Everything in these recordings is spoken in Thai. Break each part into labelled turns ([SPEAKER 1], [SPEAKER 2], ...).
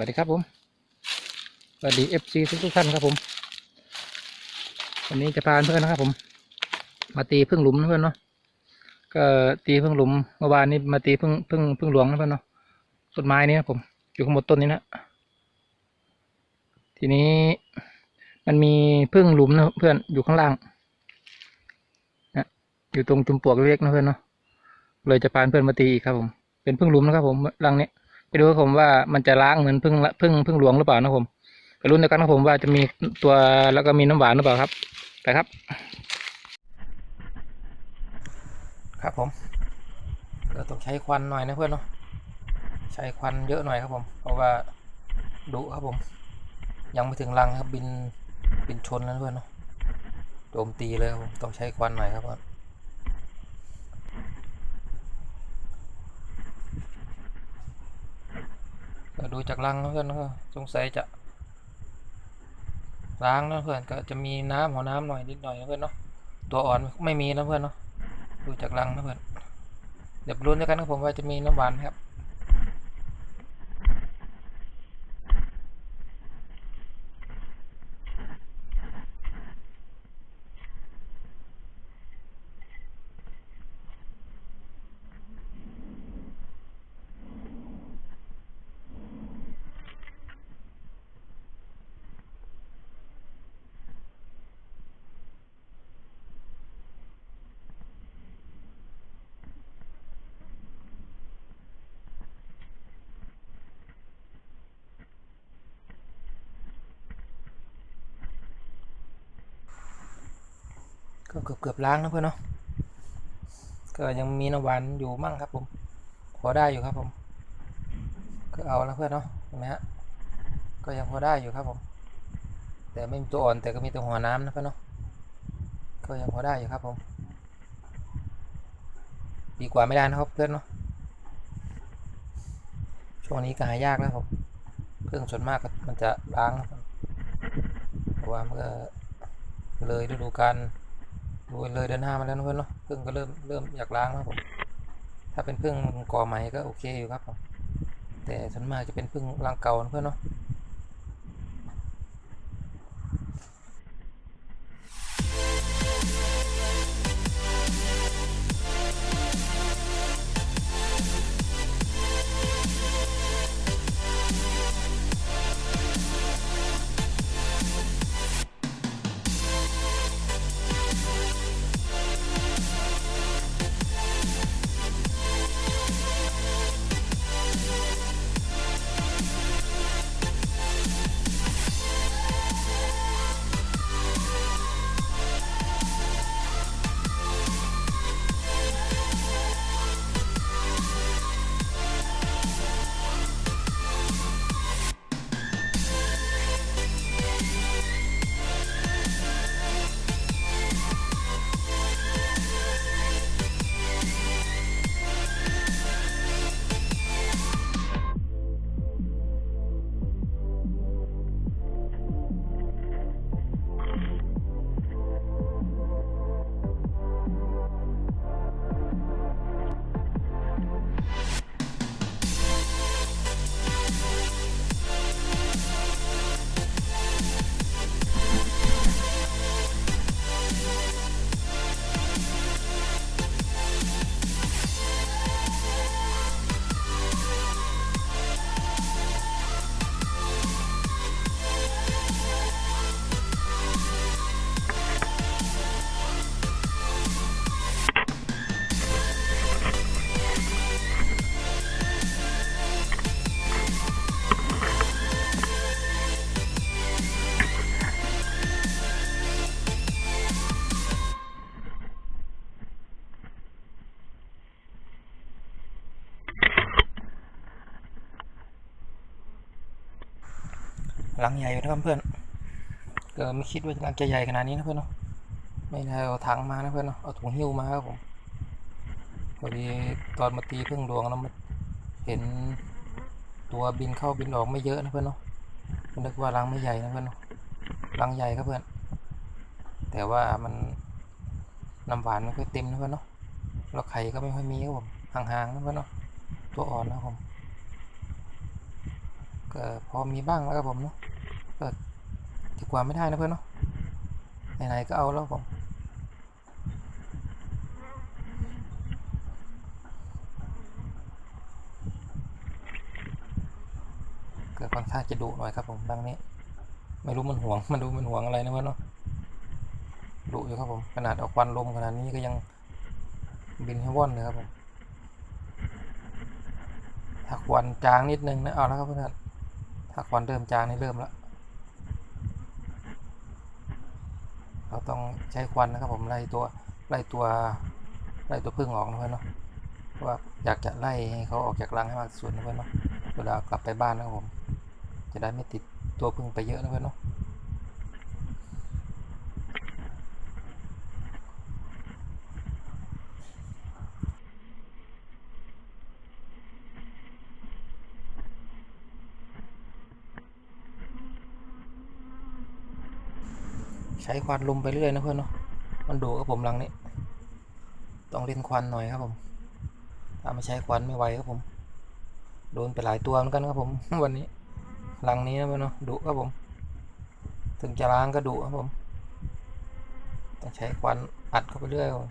[SPEAKER 1] วัสดีครับผม สวัสดีเอฟซีทุกทุกท่านครับผม วันนี้จะพาเพื่อนนะครับผม มาตีพึ่งหลุมนะเพื่อนเนาะ ก็ตีพึ่งหลุมเมื่อวานนี้มาตีพึ่งพึ่งพึ่งหลวงนะเพื่อนเนาะ ต้นไม้นี้นะผม อยู่ข้างบนต้นนี้นะ ทีนี้มันมีพึ่งหลุมนะเพื่อน อยู่ข้างล่างนะอยู่ตรงจุมปลวกเล็กนะเพื่อนเนาะ เลยจะพาเพื่อนมาตีอีกครับผม เป็นพึ่งหลุมนะครับผมรังนี้ ไปดูครับผมว่ามันจะล้างเหมือนพึ่งพึ่งพึ่งหลวงหรือเปล่านะผมไปรุ่นเดียวกันนะผมว่าจะมีตัวแล้วก็มีน้ำหวานหรือเปล่าครับไปครับ ครับผมก็ต้องใช้ควันหน่อยนะเพื่อนเนาะใช้ควันเยอะหน่อยครับผม เพราะว่าดุครับผม ยังไม่ถึงรังครับบินบินชนแล้นะเพื่อนเนาะโจมตีเลยครับผมต้องใช้ควันหน่อยครับผม ดูจากรังเพื่อนก็สงสัยจะล้างนะเพื่อนก็จะมีน้ำหัวน้ำหน่อยนิดหน่อยนะเพื่อนเนาะตัวอ่อนไม่มีนะเพื่อนเนาะดูจากรังนะเพื่อนเดี๋ยวรุ้นด้วยกันนะผมว่าจะมีน้ำหวานครับ ก็เกือบเกือบล้างนะเพื่อนเนาะก็ยังมีน้ำหวานอยู่มั่งครับ ผมพอได้อยู่ครับผม ก็เอาแล้วเพื่อนเนาะเห็นไหมฮะก็ยังพอได้อยู่ครับผม แต่ไม่มีตัวอ่อนแต่ก็มีตัวหัวน้ำนะเพื่อนเนาะก็ยังพอได้อยู่ครับผม ดีกว่าไม่ได้นะครับเพื่อนเนาะช่วงนี้ก็หายากแล้วครับเครื่องส่วนมากก็มันจะล้างเพราะว่ามันก็เลยฤดูกาล ดูเลยเดือนห้ามาแล้วนะเพื่อนเนาะพึ่งก็เริ่มเริ่มอยากล้างแล้วผมถ้าเป็นพึ่งกอใหม่ก็โอเคอยู่ครับผมแต่ส่วนมากจะเป็นพึ่งรังเก่านะเพื่อนเนาะ หลังใหญ่อยู่นะครับเพื่อนก็ไม่คิดว่าหลังจะใหญ่ขนาดนี้นะเพื่อนเนาะไม่ได้เอาถังมานะเพื่อนเนาะเอาถุงหิ้วมาครับผมพอดีตอนมาตีเพึ่งดวงแล้วมันเห็นตัวบินเข้าบินออกไม่เยอะนะเพื่อนเนาะนึกว่ารังไม่ใหญ่นะเพื่อนเนาะรังใหญ่ครับเพื่อน แต่ว่ามันน้ำหวานไม่ค่อยเต็มนะเพื่อนเนาะแล้วไข่ก็ไม่ค่อยมีครับผมห่างๆนะเพื่อนเนาะตัวอ่อนนะครับผมก็พอมีบ้างแล้วครับผมเนาะ ก็ดีกว่าไม่ได้นะเพื่อนเนาะไหนๆก็เอาแล้วผมเก็ค่อนข้างจะดุหน่อยครับผมดังนี้ ไม่รู้มันห่วงมันดูมันห่วงอะไรนะเพื่อนเนาะดุอยู่ครับผมขนาดเอาควันลมขนาดนี้ก็ยังบินให้ว่อนเลยครับผมถ้าควันจางนิดนึงนะเอาแล้วครับเพื่อนถ้าควันเริ่มจางนี่เริ่มแล้วเรา ต้องใช้ควันนะครับผมไล่ตัวไล่ตัวไล่ตัวพึ่งออกนะเพื่อนเนาะเพราะว่าอยากจะไล่ให้เขาออกจากรังให้มากที่สุดนะเพื่อนเนาะเวลากลับไปบ้านนะครับผม จะได้ไม่ติดตัวพึ่งไปเยอะนะเพื่อนเนาะ ใช้ควันลมไปเรื่อยนะเพื่อนเนาะมันดูกับผมหลังนี้ ต้องเล่นควันหน่อยครับผมถ้าไม่ใช้ควันไม่ไหวครับผม โดนไปหลายตัวเหมือนกันครับผม วันนี้หลังนี้นะเพื่อนเนาะดุครับผม ถึงจะล้างก็ดุครับผม ต้องใช้ควันอัดเข้าไปเรื่อยครับผม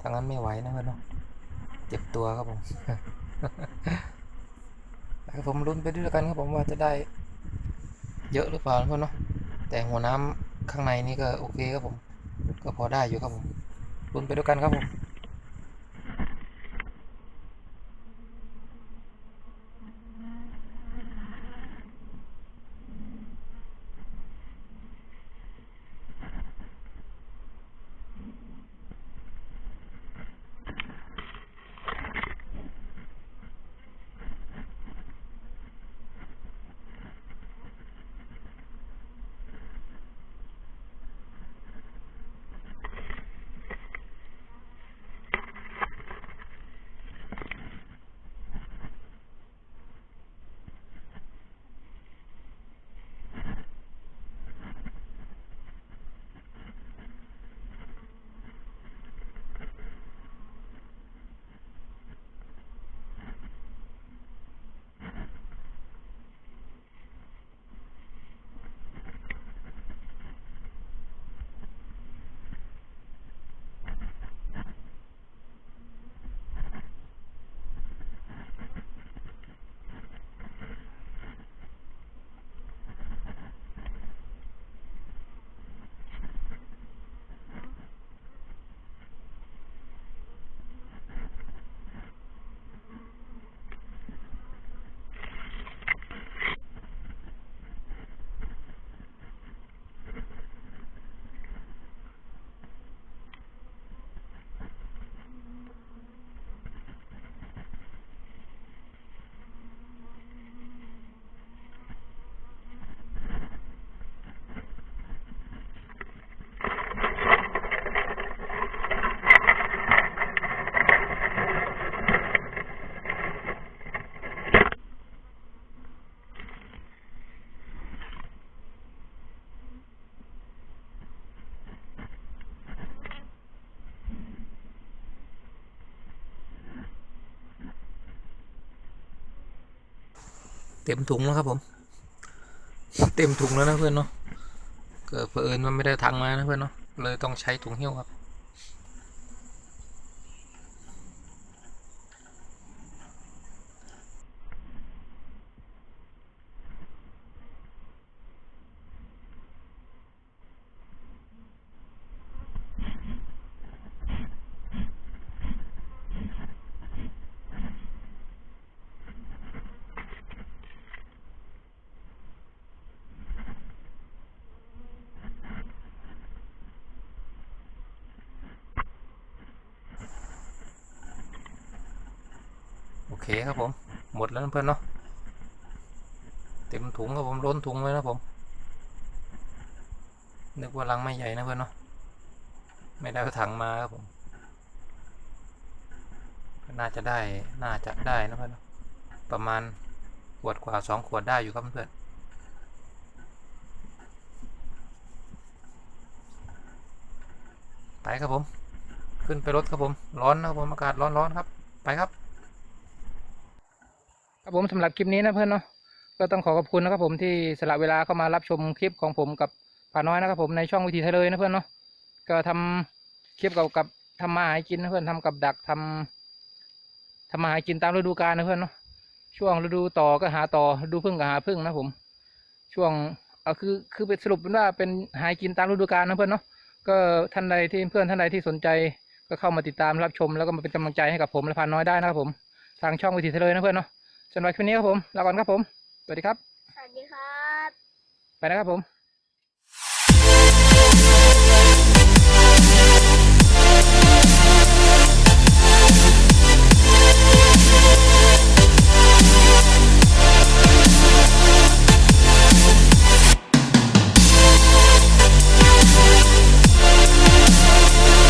[SPEAKER 1] ทางนั้นไม่ไหวนะเพื่อนเนาะเจ็บตัวครับผมผมลุ้นไปด้วยกันครับผมว่าจะได้เยอะหรือเปล่าเพื่อนเนาะแต่หัวน้ำ ข้างในนี่ก็โอเคครับผม ก็พอได้อยู่ครับผมลุ้นไปด้วยกันครับผม เต็มถุงแล้วครับผม เต็มถุงแล้วนะเพื่อนเนาะเกิดเผอิญมันไม่ได้ทังมานะเพื่อนเนาะเลยต้องใช้ถุงหิ้วครับ โอ เคครับผม หมดแล้วนะเพื่อนเนาะ เต็มถุงครับผมล้นถุงเลยนะผม นึกว่ารังไม่ใหญ่นะเพื่อนเนาะ ไม่ได้ถังมาครับผม น่าจะได้ น่าจะได้นะเพื่อนประมาณขวดกว่าสองขวดได้อยู่ครับเพื่อนไปครับผม ขึ้นไปรถครับผม ร้อนนะครับผม อากาศร้อนๆครับ ไปครับ ครับผมสำหรับคลิปนี้นะเพื่อนเนาะก็ต้องขอขอบคุณนะครับผมที่สละเวลาเข้ามารับชมคลิปของผมกับป่าน้อยนะครับผมในช่องวิถีไทยเลยนะเพื่อนเนาะก็ทำคลิปเกี่ยวกับทำมาหากินนะเพื่อนทำกับดักทำทำมาหากินตามฤดูกาลนะเพื่อนเนาะช่วงฤดูต่อก็หาต่อฤดูพึ่งก็หาพึ่งนะผม ช่วงเอาคือคือเป็นสรุปเป็นว่าเป็นหากินตามฤดูกาลนะเพื่อนเนาะก็ท่านใดที่เพื่อนท่านใดที่สนใจก็เข้ามาติดตามรับชม แล้วก็มาเป็นกำลังใจให้กับผมและพาน้อยได้นะครับผม ทางช่องวิถีทะเลนะเพื่อนเนาะ สำหรับคลิปนี้ครับผมลาก่อนครับผม สวัสดีครับ
[SPEAKER 2] สวัสดีครับ
[SPEAKER 1] ไปนะครับผม